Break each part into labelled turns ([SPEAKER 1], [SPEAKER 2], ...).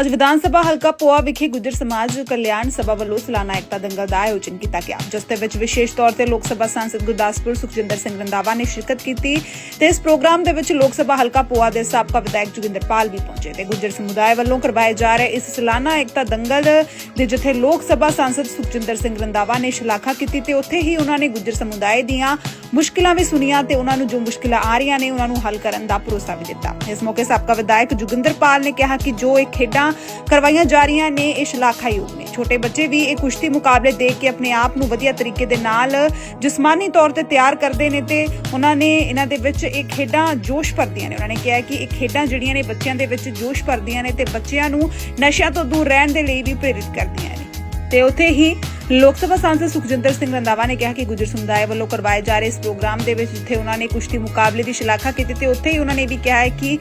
[SPEAKER 1] ਅੱਜ ਵਿਧਾਨ ਸਭਾ ਹਲਕਾ ਪੋਆ ਵਿਖੇ ਗੁੱਜਰ ਸਮਾਜ ਕਲਿਆਣ ਸਭਾ ਵੱਲੋਂ ਸਾਲਾਨਾ ਏਕਤਾ ਦੰਗਲ ਦਾ ਆਯੋਜਨ ਕੀਤਾ ਗਿਆ, ਜਿਸ ਦੇ ਵਿੱਚ ਵਿਸ਼ੇਸ਼ ਤੌਰ ਤੇ ਲੋਕ ਸਭਾ ਸਾਂਸਦ ਗੁਰਦਾਸਪੁਰ ਸੁਖਜਿੰਦਰ ਸਿੰਘ ਰੰਦਾਵਾ ਨੇ ਸ਼ਿਰਕਤ ਕੀਤੀ ਤੇ ਇਸ ਪ੍ਰੋਗਰਾਮ ਦੇ ਵਿੱਚ ਲੋਕ ਸਭਾ ਹਲਕਾ ਪੋਆ ਦੇ ਸਾਬਕਾ ਵਿਧਾਇਕ ਜੋਗਿੰਦਰ ਵੀ ਪਹੁੰਚੇ ਤੇ ਗੁੱਜਰ ਸਮੁਦਾਇ ਵੱਲੋਂ ਕਰਵਾਏ ਜਾ ਰਹੇ ਇਸ ਸਾਲਾਨਾ ਏਕਤਾ ਦੰਗਲ ਦੇ ਜਿੱਥੇ ਲੋਕ ਸਭਾ ਸਾਂਸਦ ਸੁਖਜਿੰਦਰ ਸਿੰਘ ਰੰਦਾਵਾ ਨੇ ਸ਼ਲਾਘਾ ਕੀਤੀ ਤੇ ਉੱਥੇ ਹੀ ਉਹਨਾਂ ਨੇ ਗੁੱਜਰ ਸਮੁਦਾਇ ਦੀਆਂ ਮੁਸ਼ਕਿਲਾਂ ਵੀ ਸੁਣੀਆਂ ਤੇ ਉਹਨਾਂ ਨੂੰ ਜੋ ਮੁਸ਼ਕਿਲਾਂ ਆ ਰਹੀਆਂ ਨੇ ਉਹਨਾਂ ਨੂੰ ਹੱਲ ਕਰਨ ਦਾ ਭਰੋਸਾ ਵੀ ਦਿੱਤਾ। ਇਸ ਮੌਕੇ ਸਾਬਕਾ ਵਿਧਾਇਕ ਜੋਗਿੰਦਰ ਪਾਲ ਨੇ ਕਿਹਾ ਕਿ ਜੋ ਇਹ ਖੇਡਾਂ ਕਰਵਾਈਆਂ ਜਾ ਰਹੀਆਂ ਨੇ ਇਹ ਸ਼ਲਾਘਾਯੋਗ ਨੇ। ਛੋਟੇ ਬੱਚੇ ਵੀ ਇਹ ਕੁਸ਼ਤੀ ਮੁਕਾਬਲੇ ਦੇਖ ਕੇ ਆਪਣੇ ਆਪ ਨੂੰ ਵਧੀਆ ਤਰੀਕੇ ਦੇ ਨਾਲ ਜਿਸਮਾਨੀ ਤੌਰ ਤੇ ਤਿਆਰ ਕਰਦੇ ਨੇ ਤੇ ਉਹਨਾਂ ਨੇ ਇਹਨਾਂ ਦੇ ਵਿੱਚ ਇਹ ਖੇਡਾਂ ਜੋਸ਼ ਭਰਦੀਆਂ ਨੇ। ਉਹਨਾਂ ਨੇ ਕਿਹਾ ਕਿ ਇਹ ਖੇਡਾਂ ਜਿਹੜੀਆਂ ਨੇ ਬੱਚਿਆਂ ਦੇ ਵਿੱਚ ਜੋਸ਼ ਭਰਦੀਆਂ ਨੇ ਤੇ ਬੱਚਿਆਂ ਨੂੰ ਨਸ਼ਿਆਂ ਤੋਂ ਦੂਰ ਰਹਿਣ ਦੇ ਲਈ ਵੀ ਪ੍ਰੇਰਿਤ ਕਰਦੀਆਂ ਨੇ। ਤੇ ਉੱਥੇ ਹੀ ਲੋਕ ਸਭਾ ਸਾਂਸਦ ਸੁਖਜਿੰਦਰ ਸਿੰਘ ਰੰਦਾਵਾ ਨੇ ਕਿਹਾ ਕਿ ਗੁੱਜਰ ਸਮੁਦਾਇ ਵੱਲੋਂ ਕਰਵਾਏ ਜਾ ਰਹੇ ਇਸ ਪ੍ਰੋਗਰਾਮ ਦੇ ਵਿੱਚ ਜਿੱਥੇ ਉਹਨਾਂ ਨੇ ਕੁਸ਼ਤੀ ਮੁਕਾਬਲੇ ਦੀ ਸ਼ਲਾਘਾ ਕੀਤੀ ਤੇ ਉੱਥੇ ਹੀ ਉਹਨਾਂ ਨੇ ਵੀ ਕਿਹਾ ਹੈ ਕਿ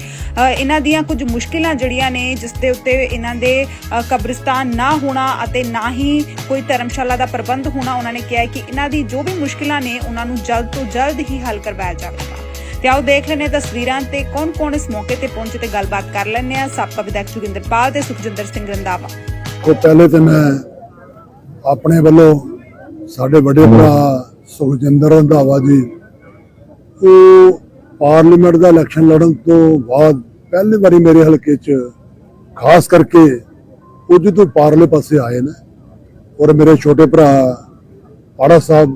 [SPEAKER 1] ਇਹਨਾਂ ਦੀਆਂ ਕੁਝ ਮੁਸ਼ਕਿਲਾਂ ਜਿਹੜੀਆਂ ਨੇ, ਜਿਸ ਦੇ ਉੱਤੇ ਇਹਨਾਂ ਦੇ ਕਬਰਿਸਤਾਨ ਨਾ ਹੋਣਾ ਅਤੇ ਨਾ ਹੀ ਕੋਈ ਧਰਮਸ਼ਾਲਾ ਦਾ ਪ੍ਰਬੰਧ ਹੋਣਾ, ਉਹਨਾਂ ਨੇ ਕਿਹਾ ਕਿ ਇਹਨਾਂ ਦੀ ਜੋ ਵੀ ਮੁਸ਼ਕਿਲਾਂ ਨੇ, ਉਹਨਾਂ ਨੂੰ ਜਲਦ ਤੋਂ ਜਲਦ ਹੀ ਹੱਲ ਕਰਵਾਇਆ ਜਾਵੇਗਾ। ਤੇ ਆਓ ਦੇਖ ਲੈਂਦੇ ਤਸਵੀਰਾਂ ਤੇ ਕੌਣ-ਕੌਣ ਇਸ ਮੌਕੇ ਤੇ ਪਹੁੰਚੇ ਤੇ ਗੱਲਬਾਤ ਕਰ ਲੈਂਦੇ ਆ ਸਾਬਕਾ ਵਿਧਾਇਕ ਜੋਗਿੰਦਰ ਪਾਲ ਤੇ ਸੁਖਜਿੰਦਰ ਸਿੰਘ ਰੰਦਾਵਾ
[SPEAKER 2] ਕੋ ਪਹਿਲੇ ਤੇ ਮੈਂ ਆਪਣੇ ਵੱਲੋਂ ਸਾਡੇ ਵੱਡੇ ਭਰਾ ਸੁਖਜਿੰਦਰ ਰੰਧਾਵਾ ਜੀ, ਉਹ ਪਾਰਲੀਮੈਂਟ ਦਾ ਇਲੈਕਸ਼ਨ ਲੜਨ ਤੋਂ ਬਾਅਦ ਪਹਿਲੀ ਵਾਰੀ ਮੇਰੇ ਹਲਕੇ 'ਚ, ਖਾਸ ਕਰਕੇ ਉਹ ਜਦੋਂ ਪਾਰਲੇ ਪਾਸੇ ਆਏ ਨੇ ਔਰ ਮੇਰੇ ਛੋਟੇ ਭਰਾ ਪਾੜਾ ਸਾਹਿਬ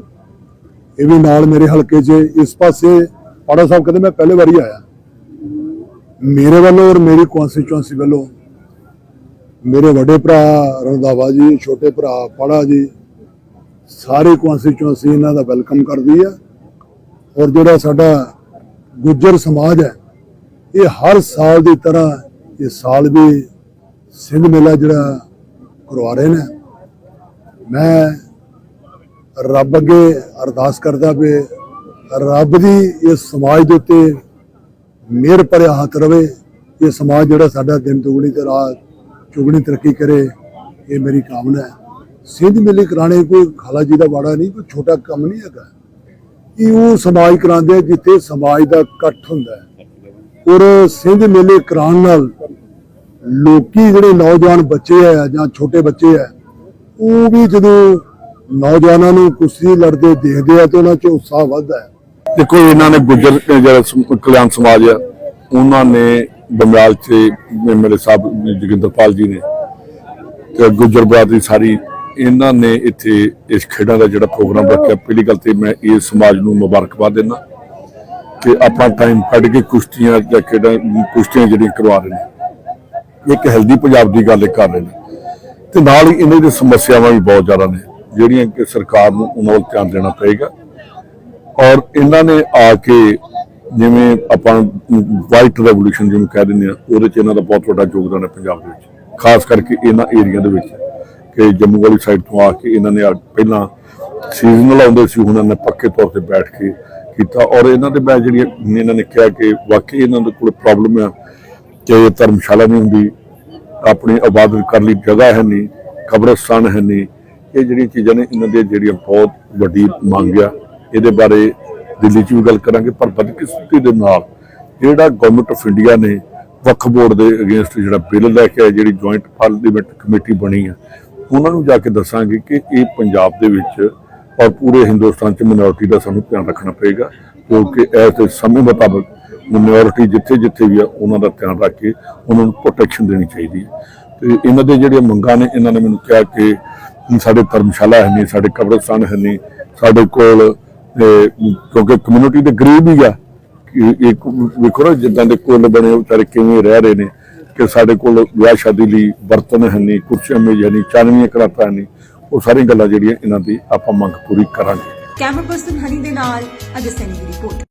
[SPEAKER 2] ਇਹ ਵੀ ਨਾਲ ਮੇਰੇ ਹਲਕੇ 'ਚ ਇਸ ਪਾਸੇ ਪਾੜਾ ਸਾਹਿਬ ਕਹਿੰਦੇ ਮੈਂ ਪਹਿਲੀ ਵਾਰੀ ਆਇਆ। ਮੇਰੇ ਵੱਲੋਂ ਔਰ ਮੇਰੀ ਕਨਸਟੀਚੁਐਂਸੀ ਵੱਲੋਂ ਮੇਰੇ ਵੱਡੇ ਭਰਾ ਰੰਧਾਵਾ ਜੀ, ਛੋਟੇ ਭਰਾ ਪਾੜਾ ਜੀ, ਸਾਰੇ ਕਨਸਟੀਚੁਐਂਸੀ ਇਹਨਾਂ ਦਾ ਵੈਲਕਮ ਕਰਦੀ ਹੈ ਔਰ ਜਿਹੜਾ ਸਾਡਾ ਗੁੱਜਰ ਸਮਾਜ ਹੈ, ਇਹ ਹਰ ਸਾਲ ਦੀ ਤਰ੍ਹਾਂ ਇਸ ਸਾਲ ਵੀ ਸਿੰਘ ਮੇਲਾ ਜਿਹੜਾ ਕਰਵਾ ਰਹੇ ਨੇ। ਮੈਂ ਰੱਬ ਅੱਗੇ ਅਰਦਾਸ ਕਰਦਾ ਵੀ ਰੱਬ ਦੀ ਇਸ ਸਮਾਜ ਦੇ ਉੱਤੇ ਮਿਹਰ ਭਰਿਆ ਹੱਥ ਰਵੇ, ਇਹ ਸਮਾਜ ਜਿਹੜਾ ਸਾਡਾ ਦਿਨ ਦੁਗਣੀ ਤੇ ਰਾਤ ਚੁਗਣੀ ਤਰੱਕੀ ਕਰੇ, ਇਹ ਮੇਰੀ ਕਾਮਨਾ ਹੈ। ਸਿੰਧ ਮੇਲੇ ਕਰਾਣੇ ਕੋਈ ਖਾਲਾ ਜੀ ਦਾ ਬਾੜਾ ਨਹੀਂ, ਕੋਈ ਛੋਟਾ ਕੰਮ ਨਹੀਂ ਹੈਗਾ। ਇਹ ਉਹ ਸਮਾਜ ਕਰਾਉਂਦੇ ਜਿੱਥੇ ਸਮਾਜ ਦਾ ਇਕੱਠ ਹੁੰਦਾ ਹੈ। ਔਰ ਸਿੰਧ ਮੇਲੇ ਕਰਾਉਣ ਨਾਲ ਲੋਕੀ ਜਿਹੜੇ ਨੌਜਵਾਨ ਬੱਚੇ ਆ ਜਾਂ ਛੋਟੇ ਬੱਚੇ ਆ, ਉਹ ਵੀ ਜਦੋਂ ਨੌਜਵਾਨਾਂ ਨੂੰ ਕੁਸ਼ਤੀ ਲੜਦੇ ਦੇਖਦੇ ਆ ਤੇ ਉਹਨਾਂ 'ਚ ਉਤਸ਼ਾਹ ਵੱਧਦਾ ਹੈ।
[SPEAKER 3] ਦੇਖੋ, ਇਹਨਾਂ ਨੇ ਗੁਜਰ, ਜਿਹੜਾ ਕਲਿਆਣ ਸਮਾਜ ਆ, ਉਹਨਾਂ ਨੇ ਬੰਗਾਲ 'ਚ ਮੇ- ਮੇਰੇ ਸਾਹਿਬ ਜੋਗਿੰਦਰਪਾਲ ਜੀ ਨੇ ਤੇ ਗੁੱਜਰ ਬਰਾਦਰੀ ਸਾਰੀ, ਇਹਨਾਂ ਨੇ ਇੱਥੇ ਇਸ ਖੇਡਾਂ ਦਾ ਜਿਹੜਾ ਪ੍ਰੋਗਰਾਮ ਰੱਖਿਆ। ਪਹਿਲੀ ਗੱਲ ਤੇ ਮੈਂ ਇਸ ਸਮਾਜ ਨੂੰ ਮੁਬਾਰਕਬਾਦ ਦਿੰਦਾ ਕਿ ਆਪਣਾ ਟਾਈਮ ਕੱਢ ਕੇ ਕੁਸ਼ਤੀਆਂ ਜਾਂ ਖੇਡਾਂ, ਕੁਸ਼ਤੀਆਂ ਜਿਹੜੀਆਂ ਕਰਵਾ ਰਹੇ ਨੇ। ਇੱਕ ਹੈਲਦੀ ਪੰਜਾਬ ਦੀ ਗੱਲ ਕਰ ਰਹੇ ਨੇ। ਤੇ ਨਾਲ ਹੀ ਇਹਨਾਂ ਦੀ ਸਮੱਸਿਆਵਾਂ ਵੀ ਬਹੁਤ ਜ਼ਿਆਦਾ ਨੇ, ਜਿਹੜੀਆਂ ਕਿ ਸਰਕਾਰ ਨੂੰ ਉਹਨਾਂ ਵੱਲ ਧਿਆਨ ਦੇਣਾ ਪਏਗਾ। ਔਰ ਇਹਨਾਂ ਨੇ ਆ ਕੇ ਜਿਵੇਂ ਆਪਾਂ ਵਾਈਟ ਰੈਵੋਲੂਸ਼ਨ ਜਿਵੇਂ ਕਹਿ ਦਿੰਦੇ ਆ ਉਹਦੇ ਚ ਇਹਨਾਂ ਦਾ ਬਹੁਤ ਵੱਡਾ ਯੋਗਦਾਨ ਹੈ ਪੰਜਾਬ ਦੇ ਵਿੱਚ। ਖਾਸ ਕਰਕੇ ਇਹਨਾਂ ਏਰੀਆ ਦੇ ਵਿੱਚ ਕਿ ਜੰਮੂ ਵਾਲੀ ਸਾਈਡ ਤੋਂ ਆ ਕੇ ਇਹਨਾਂ ਨੇ ਪਹਿਲਾਂ ਸੀਜ਼ਨਲ ਆਉਂਦੇ ਸੀ, ਹੁਣ ਇਹਨਾਂ ਨੇ ਪੱਕੇ ਤੌਰ ਤੇ ਬੈਠ ਕੇ ਕੀਤਾ। ਔਰ ਇਹਨਾਂ ਦੇ ਮੈਂ ਜਿਹੜੀ ਇਹਨਾਂ ਨੇ ਕਿਹਾ ਕਿ ਵਾਕਈ ਇਹਨਾਂ ਦੇ ਕੋਲ ਪ੍ਰੋਬਲਮ ਆ ਕਿ ਧਰਮਸ਼ਾਲਾ ਨਹੀਂ ਹੁੰਦੀ, ਆਪਣੀ ਆਬਾਦ ਕਰਨ ਲਈ ਜਗ੍ਹਾ ਹੈ ਨਹੀਂ, ਕਬਰਸਤਾਨ ਹੈ ਨਹੀਂ। ਇਹ ਜਿਹੜੀਆਂ ਚੀਜ਼ਾਂ ਨੇ, ਇਹਨਾਂ ਦੀਆਂ ਜਿਹੜੀਆਂ ਬਹੁਤ ਵੱਡੀ ਮੰਗ ਆ। ਇਹਦੇ ਬਾਰੇ ਦਿੱਲੀ 'ਚ ਵੀ ਗੱਲ ਕਰਾਂਗੇ, ਪਰ ਬਦਕਿਸਮਤੀ ਦੇ ਨਾਲ ਜਿਹੜਾ ਗਵਰਨਮੈਂਟ ਆਫ ਇੰਡੀਆ ਨੇ ਵਕਫ ਬੋਰਡ ਦੇ ਅਗੇਂਸਟ ਜਿਹੜਾ ਬਿੱਲ ਲੈ ਕੇ ਆਇਆ ਜਿਹੜੀ ਜੁਆਇੰਟ ਪਾਰਲੀਮੈਂਟ ਕਮੇਟੀ ਬਣੀ ਹੈ ਉਹਨਾਂ ਨੂੰ ਜਾ ਕੇ ਦੱਸਾਂਗੇ ਕਿ ਇਹ ਪੰਜਾਬ ਦੇ ਵਿੱਚ ਔਰ ਪੂਰੇ ਹਿੰਦੁਸਤਾਨ 'ਚ ਮਿਨੋਰਿਟੀ ਦਾ ਸਾਨੂੰ ਧਿਆਨ ਰੱਖਣਾ ਪਏਗਾ, ਕਿਉਂਕਿ ਇਸ ਸਮੇਂ ਮੁਤਾਬਕ ਮਿਨੋਰਿਟੀ ਜਿੱਥੇ ਜਿੱਥੇ ਵੀ ਆ, ਉਹਨਾਂ ਦਾ ਧਿਆਨ ਰੱਖ ਕੇ ਉਹਨਾਂ ਨੂੰ ਪ੍ਰੋਟੈਕਸ਼ਨ ਦੇਣੀ ਚਾਹੀਦੀ ਹੈ ਤੇ ਇਹਨਾਂ ਦੇ ਜਿਹੜੀਆਂ ਮੰਗਾਂ ਨੇ, ਇਹਨਾਂ ਨੇ ਮੈਨੂੰ ਕਿਹਾ ਕਿ ਸਾਡੇ ਧਰਮਸ਼ਾਲਾ ਹੈ ਨਹੀਂ, ਸਾਡੇ ਕਬਰਸਤਾਨ ਹੈ ਨਹੀਂ, ਸਾਡੇ ਕੋਲ ਕਿਉਂਕਿ ਕਮਿਊਨਿਟੀ ਦੇ ਗਰੀਬ ਹੀ ਆ। ਇੱਕ ਵੇਖੋ ਨਾ, ਜਿੱਦਾਂ ਦੇ ਕੁੱਲ ਬਣੇ ਉਹ ਵਿਚਾਰੇ ਕਿਵੇਂ ਰਹਿ ਰਹੇ ਨੇ। ਕਿ ਸਾਡੇ ਕੋਲ ਵਿਆਹ ਸ਼ਾਦੀ ਲਈ ਬਰਤਨ ਹੈ ਨਹੀਂ ਕੁਰਸੀਆਂ ਮੇਜ਼ ਨਹੀਂ ਚਾਨਵੀਆਂ ਕਰਾਤਾ ਨਹੀਂ ਉਹ ਸਾਰੀਆਂ ਗੱਲਾਂ ਜਿਹੜੀਆਂ ਇਹਨਾਂ ਦੀ ਆਪਾਂ ਮੰਗ ਪੂਰੀ ਕਰਾਂਗੇ।
[SPEAKER 1] ਕੈਮਰਾ ਪਰਸਨ ਹਨੀ ਦੇ ਨਾਲ, ਅਜੇ ਸੈਨੀ ਦੀ ਰਿਪੋਰਟ